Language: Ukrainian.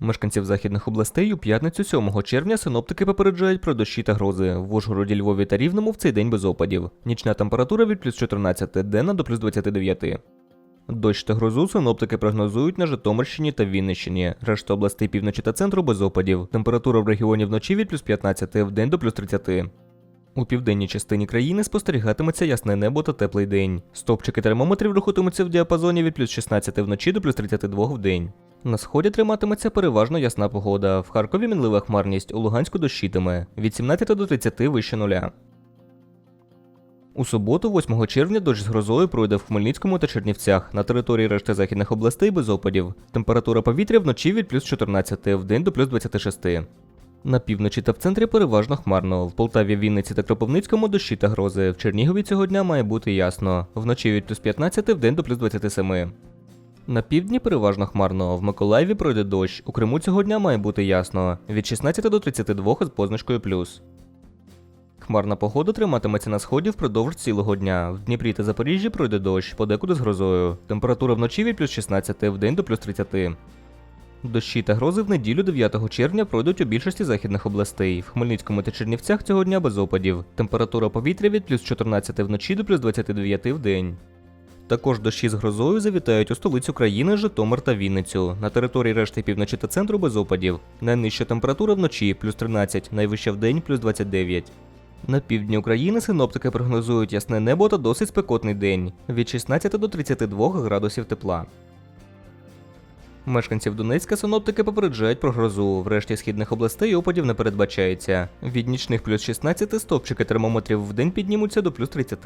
Мешканців західних областей у п'ятницю 7 червня синоптики попереджають про дощі та грози. В Ужгороді, Львові та Рівному в цей день без опадів. Нічна температура від плюс 14, денна до плюс 29. Дощ та грозу синоптики прогнозують на Житомирщині та Віннищині. Решта областей півночі та центру без опадів. Температура в регіоні вночі від плюс 15, вдень до плюс 30. У південній частині країни спостерігатиметься ясне небо та теплий день. Стопчики термометрів рухатимуться в діапазоні від плюс 16 вночі до плюс 32 в день. На сході триматиметься переважно ясна погода. В Харкові мінлива хмарність, у Луганську дощитиме від 17 до 30 вище нуля. У суботу, 8 червня, дощ з грозою пройде в Хмельницькому та Чернівцях. На території решти західних областей без опадів. Температура повітря вночі від плюс 14, вдень до плюс 26. На півночі та в центрі переважно хмарно. В Полтаві, Вінниці та Кропивницькому дощі та грози. В Чернігові цього дня має бути ясно. Вночі від плюс 15, вдень до плюс 27. На півдні переважно хмарно. В Миколаєві пройде дощ. У Криму цього дня має бути ясно. Від 16 до 32 з позначкою плюс. Хмарна погода триматиметься на сході впродовж цілого дня. В Дніпрі та Запоріжжі пройде дощ, подекуди з грозою. Температура вночі від плюс 16, вдень до плюс 30. Дощі та грози в неділю 9 червня пройдуть у більшості західних областей. В Хмельницькому та Чернівцях цього дня без опадів. Температура повітря від плюс 14 вночі до плюс 29 в день. Також дощі з грозою завітають у столицю країни Житомир та Вінницю. На території решти півночі та центру без опадів. Найнижча температура вночі плюс 13, найвища в день плюс 29. На півдні України синоптики прогнозують ясне небо та досить спекотний день від 16 до 32 градусів тепла. Мешканців Донецька синоптики попереджають про грозу. В решті східних областей опадів не передбачається. Від нічних плюс 16 стовпчики термометрів в день піднімуться до плюс 30.